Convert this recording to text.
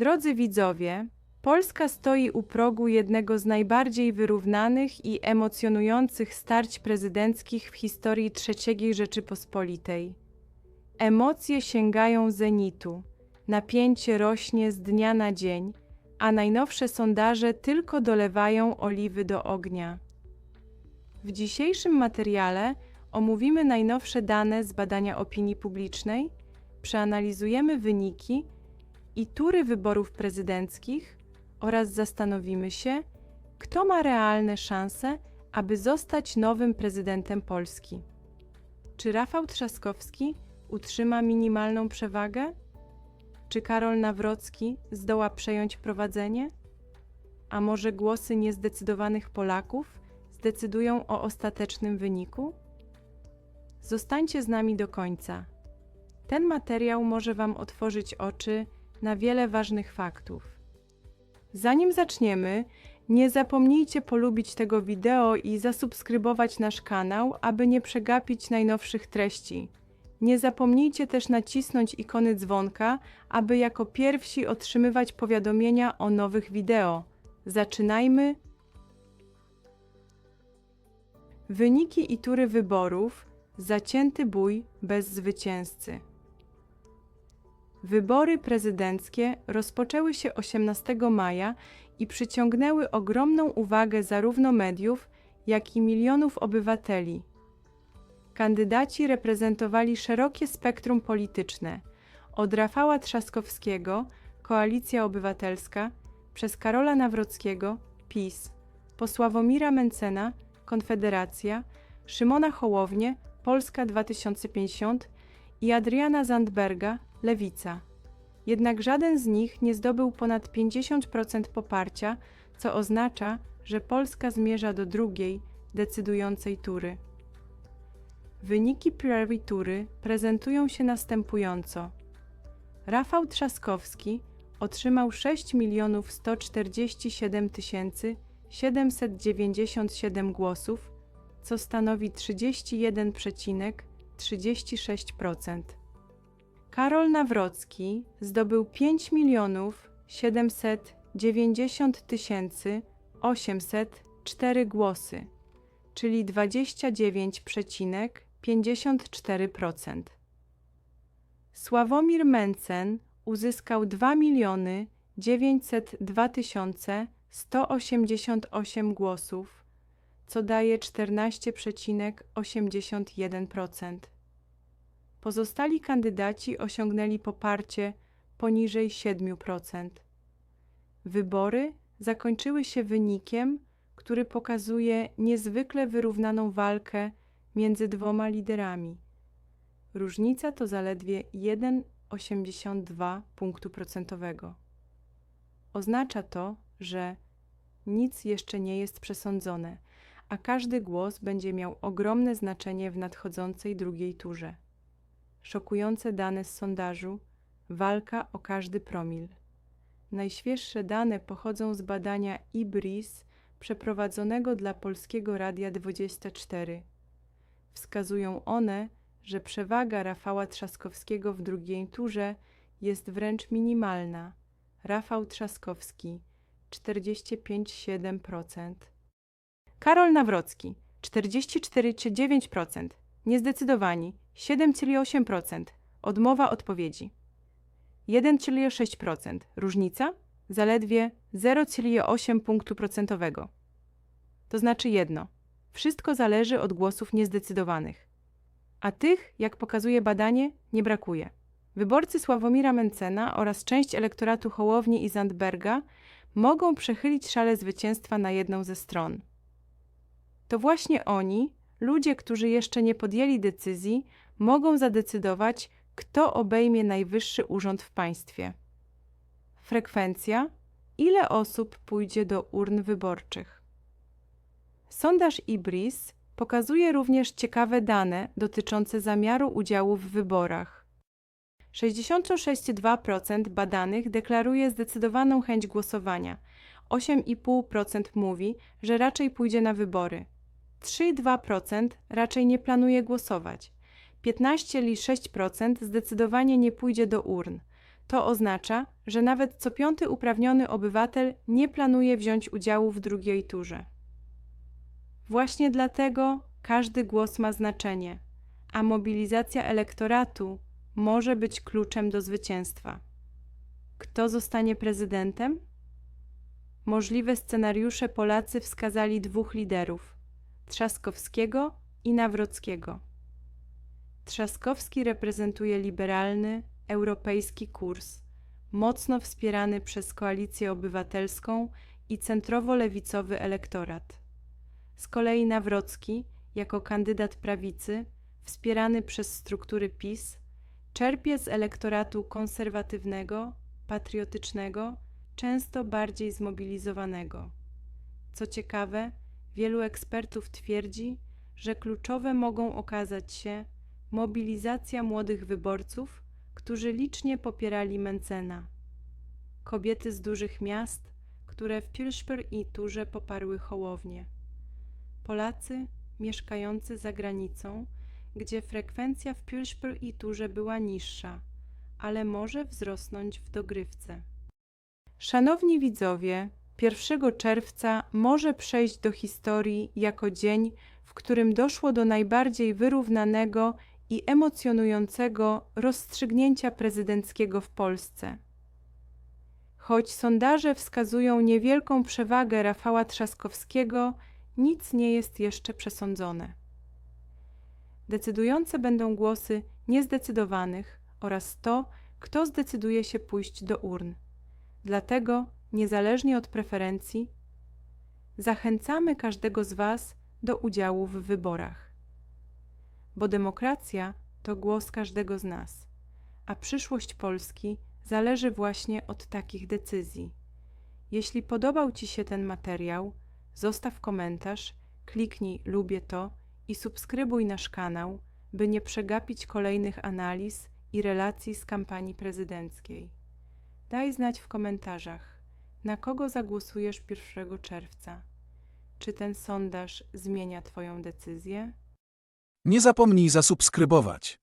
Drodzy widzowie, Polska stoi u progu jednego z najbardziej wyrównanych i emocjonujących starć prezydenckich w historii III Rzeczypospolitej. Emocje sięgają zenitu, napięcie rośnie z dnia na dzień, a najnowsze sondaże tylko dolewają oliwy do ognia. W dzisiejszym materiale omówimy najnowsze dane z badania opinii publicznej, przeanalizujemy wyniki i tury wyborów prezydenckich oraz zastanowimy się, kto ma realne szanse, aby zostać nowym prezydentem Polski. Czy Rafał Trzaskowski utrzyma minimalną przewagę? Czy Karol Nawrocki zdoła przejąć prowadzenie? A może głosy niezdecydowanych Polaków zdecydują o ostatecznym wyniku? Zostańcie z nami do końca. Ten materiał może Wam otworzyć oczy na wiele ważnych faktów. Zanim zaczniemy, nie zapomnijcie polubić tego wideo i zasubskrybować nasz kanał, aby nie przegapić najnowszych treści. Nie zapomnijcie też nacisnąć ikony dzwonka, aby jako pierwsi otrzymywać powiadomienia o nowych wideo. Zaczynajmy! Wyniki i tury wyborów. Zacięty bój bez zwycięzcy. Wybory prezydenckie rozpoczęły się 18 maja i przyciągnęły ogromną uwagę zarówno mediów, jak i milionów obywateli. Kandydaci reprezentowali szerokie spektrum polityczne, od Rafała Trzaskowskiego, Koalicja Obywatelska, przez Karola Nawrockiego, PiS, po Sławomira Mencena, Konfederacja, Szymona Hołownię, Polska 2050 i Adriana Zandberga, Lewica. Jednak żaden z nich nie zdobył ponad 50% poparcia, co oznacza, że Polska zmierza do drugiej, decydującej tury. Wyniki Prairie Tury prezentują się następująco. Rafał Trzaskowski otrzymał 6 147 797 głosów, co stanowi 31,36%. Karol Nawrocki zdobył 5 milionów 790 tysięcy 804 głosy, czyli 29,54%. Sławomir Mencen uzyskał 2 miliony 902 tysiące 188 głosów, co daje 14,81%. Pozostali kandydaci osiągnęli poparcie poniżej 7%. Wybory zakończyły się wynikiem, który pokazuje niezwykle wyrównaną walkę między dwoma liderami. Różnica to zaledwie 1,82 punktu procentowego. Oznacza to, że nic jeszcze nie jest przesądzone, a każdy głos będzie miał ogromne znaczenie w nadchodzącej drugiej turze. Szokujące dane z sondażu, walka o każdy promil. Najświeższe dane pochodzą z badania IBRIS przeprowadzonego dla Polskiego Radia 24. Wskazują one, że przewaga Rafała Trzaskowskiego w drugiej turze jest wręcz minimalna. Rafał Trzaskowski 45,7%. Karol Nawrocki 44,9%. Niezdecydowani 7,8%. Odmowa odpowiedzi 1,6%. Różnica zaledwie 0,8 punktu procentowego. To znaczy jedno. Wszystko zależy od głosów niezdecydowanych. A tych, jak pokazuje badanie, nie brakuje. Wyborcy Sławomira Mencena oraz część elektoratu Hołowni i Zandberga mogą przechylić szale zwycięstwa na jedną ze stron. To właśnie oni, ludzie, którzy jeszcze nie podjęli decyzji, mogą zadecydować, kto obejmie najwyższy urząd w państwie. Frekwencja ile osób pójdzie do urn wyborczych. Sondaż IBRIS pokazuje również ciekawe dane dotyczące zamiaru udziału w wyborach. 66,2% badanych deklaruje zdecydowaną chęć głosowania, 8,5% mówi, że raczej pójdzie na wybory, 3,2% raczej nie planuje głosować, 15,6% zdecydowanie nie pójdzie do urn, To oznacza, że nawet co piąty uprawniony obywatel nie planuje wziąć udziału w drugiej turze. Właśnie dlatego każdy głos ma znaczenie, a mobilizacja elektoratu może być kluczem do zwycięstwa. Kto zostanie prezydentem? Możliwe scenariusze Polacy wskazali dwóch liderów: Trzaskowskiego i Nawrockiego. Trzaskowski reprezentuje liberalny, europejski kurs, mocno wspierany przez koalicję obywatelską i centrowo-lewicowy elektorat. Z kolei Nawrocki, jako kandydat prawicy, wspierany przez struktury PiS, czerpie z elektoratu konserwatywnego, patriotycznego, często bardziej zmobilizowanego. Co ciekawe, wielu ekspertów twierdzi, że kluczowe mogą okazać się mobilizacja młodych wyborców, którzy licznie popierali Mencena. Kobiety z dużych miast, które w Pilszper i Turze poparły Hołownię. Polacy mieszkający za granicą, gdzie frekwencja w Pilszper i Turze była niższa, ale może wzrosnąć w dogrywce. Szanowni widzowie, 1 czerwca może przejść do historii jako dzień, w którym doszło do najbardziej wyrównanego i emocjonującego rozstrzygnięcia prezydenckiego w Polsce. Choć sondaże wskazują niewielką przewagę Rafała Trzaskowskiego, nic nie jest jeszcze przesądzone. Decydujące będą głosy niezdecydowanych oraz to, kto zdecyduje się pójść do urn. Dlatego, niezależnie od preferencji, zachęcamy każdego z Was do udziału w wyborach. Bo demokracja to głos każdego z nas, a przyszłość Polski zależy właśnie od takich decyzji. Jeśli podobał Ci się ten materiał, zostaw komentarz, kliknij lubię to i subskrybuj nasz kanał, by nie przegapić kolejnych analiz i relacji z kampanii prezydenckiej. Daj znać w komentarzach, na kogo zagłosujesz 1 czerwca. Czy ten sondaż zmienia Twoją decyzję? Nie zapomnij zasubskrybować.